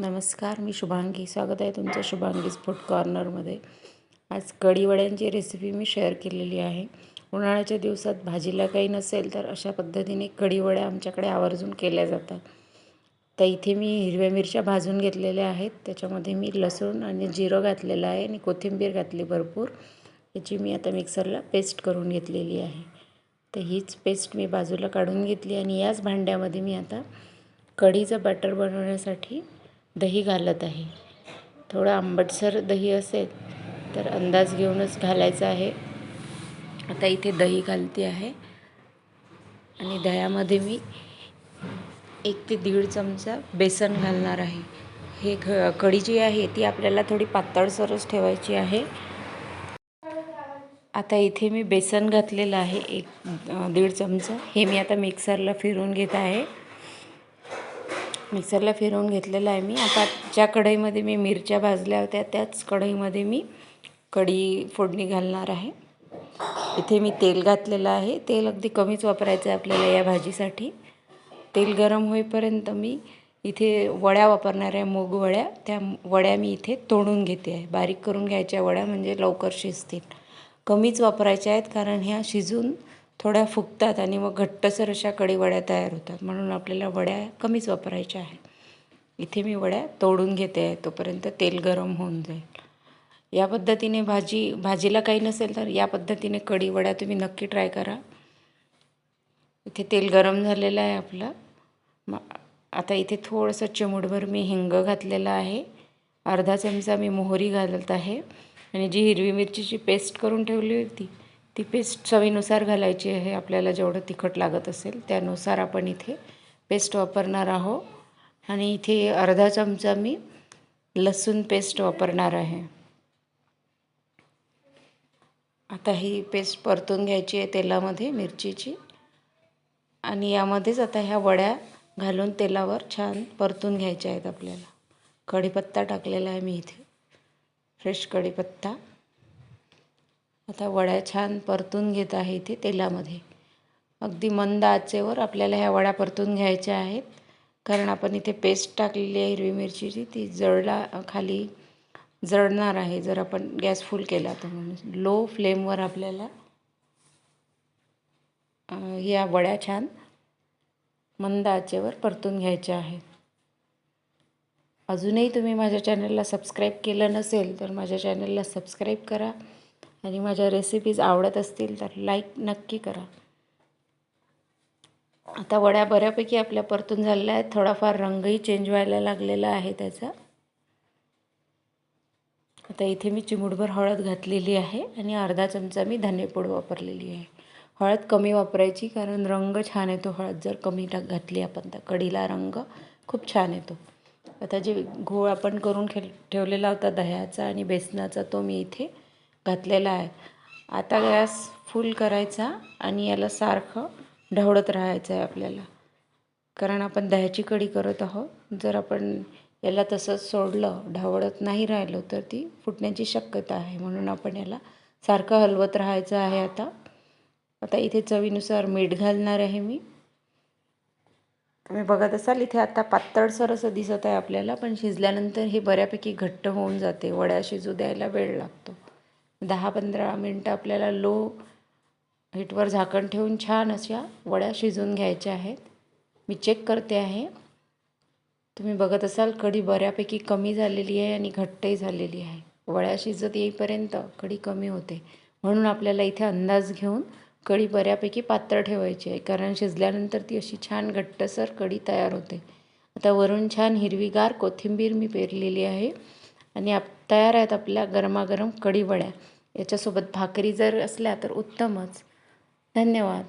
नमस्कार मी शुभांगी. स्वागत आहे तुमचं शुभांगीज फूड कॉर्नरमध्ये. आज कढीवड्यांची रेसिपी मी शेअर केलेली आहे. उन्हाळ्याच्या दिवसात भाजीला काही नसेल तर अशा पद्धतीने कढीवड्या आमच्याकडे आवर्जून केल्या जातात. तर इथे मी हिरव्या मिरच्या भाजून घेतलेल्या आहेत. त्याच्यामध्ये मी लसूण आणि जिरं घातलेलं आहे आणि कोथिंबीर घातली भरपूर. याची मी आता मिक्सरला पेस्ट करून घेतलेली आहे. तर हीच पेस्ट मी बाजूला काढून घेतली आणि याच भांड्यामध्ये मी आता कढीचं बॅटर बनवण्यासाठी दही घालत आहे. थोडं आंबटसर दही असेल तर अंदाज घेऊनच घालायचं आहे. आता इथे दही घालते आहे. आणि दह्यामध्ये मी एक ते दीड चमचा बेसन घालणार आहे. हे ख कढी जी आहे ती आपल्याला थोडी पातळसरच ठेवायची आहे. आता इथे मी बेसन घातलेलं आहे. एक दीड चमचा. हे मी आता मिक्सरला फिरून घेत आहे. मिक्सरला फिरवून घेतलेलं आहे मी. आता ज्या कढईमध्ये मी मिरच्या भाजल्या होत्या त्याच कढईमध्ये मी कढी फोडणी घालणार आहे. इथे मी तेल घातलेलं आहे. तेल अगदी कमीच वापरायचं आहे आपल्याला या भाजीसाठी. तेल गरम होईपर्यंत मी इथे वड्या वापरणार आहे मूग वड्या. त्या वड्या मी इथे तोडून घेते आहे. बारीक करून घ्यायच्या वड्या म्हणजे लवकर शिजतील. कमीच वापरायच्या आहेत कारण ह्या शिजून थोड्या फुगतात आणि मग घट्टसर अशा कडी वड्या तयार होतात. म्हणून आपल्याला वड्या कमीच वापरायच्या आहे इथे मी वड्या तोडून घेते. आहे तोपर्यंत तेल गरम होऊन जाईल. या पद्धतीने भाजी भाजीला काही नसेल तर या पद्धतीने कढी वड्या तुम्ही नक्की ट्राय करा. इथे तेल गरम झालेलं आहे आपलं. मग आता इथे थोडंसं चिमूटभर मी हिंग घातलेलं आहे. अर्धा चमचा मी मोहरी घालत आहे. आणि जी हिरवी मिरचीची पेस्ट करून ठेवली होती ती पेस्ट चवीनुसार घालायची आहे आपल्याला जेवढं तिखट लागत असेल त्यानुसार आपण इथे पेस्ट वापरणार आहो आणि इथे अर्धा चमचा मी लसूण पेस्ट वापरणार आहे. आता ही पेस्ट परतून घ्यायची आहे तेलामध्ये मिरचीची. आणि यामध्येच आता ह्या वड्या घालून तेलावर छान परतून घ्यायच्या आहेत आपल्याला. कढीपत्ता टाकलेला आहे मी इथे. फ्रेश कढीपत्ता. आता वड्या छान परतून घेत आहे इथे तेलामध्ये. अगदी मंद आचेवर आपल्याला ह्या वड्या परतून घ्यायच्या आहेत. कारण आपण इथे पेस्ट टाकलेली आहे हिरवी मिरचीची ती जळला खाली जळणार आहे. जर आपण गॅस फुल केला तर म्हणून लो फ्लेमवर आपल्याला या वड्या छान मंद आचेवर परतून घ्यायच्या आहेत. अजूनही तुम्ही माझ्या चॅनलला सबस्क्राईब केलं नसेल तर माझ्या चॅनलला सबस्क्राईब करा. आणि माझ्या रेसिपीज आवडत असतील तर लाईक नक्की करा. आता वड्या बऱ्यापैकी आपल्या परतून झालेल्या आहेत. थोडाफार रंगही चेंज व्हायला लागलेला आहे त्याचा. आता इथे मी चिमूटभर हळद घातलेली आहे आणि अर्धा चमचा मी धनेपूड वापरलेली आहे. हळद कमी वापरायची कारण रंग छान येतो. हळद जर कमी घातली आपण तर कढीला रंग खूप छान येतो. आता जे घोळ आपण करून ठेवलेला होता दह्याचा आणि बेसनाचा तो मी इथे घातलेला आहे. आता गॅस फुल करायचा आणि याला सारखं ढवळत राहायचं आहे आपल्याला. कारण आपण दह्याची कढी करत आहोत. जर आपण याला तसंच सोडलं ढवळत नाही राहिलो तर ती फुटण्याची शक्यता आहे. म्हणून आपण याला सारखं हलवत राहायचं आहे आता. आता इथे चवीनुसार मीठ घालणार आहे मी. तुम्ही बघत असाल इथे आता पातळसर असं दिसत आहे आपल्याला पण शिजल्यानंतर हे बऱ्यापैकी घट्ट होऊन जाते. वड्या शिजू द्यायला वेळ लागतो. दहा पंधरा मिनटं आपल्याला लो हीटवर झाकण ठेवून छान अशा वड्या शिजवून घ्यायच्या आहेत. मी चेक करते आहे. तुम्ही बघत असाल कढी बऱ्यापैकी कमी झालेली आहे आणि घट्टही झालेली आहे. वड्या शिजत येईपर्यंत कढी कमी होते. म्हणून आपल्याला इथे अंदाज घेऊन कढी बऱ्यापैकी पातळ ठेवायची आहे कारण शिजल्यानंतर ती अशी छान घट्टसर कढी तयार होते. आता वरून छान हिरवीगार कोथिंबीर मी पेरलेली आहे. आणि आप तयार आहेत आपल्या गरमागरम कढीवड्या. याच्यासोबत भाकरी जर असल्या तर उत्तमच. धन्यवाद.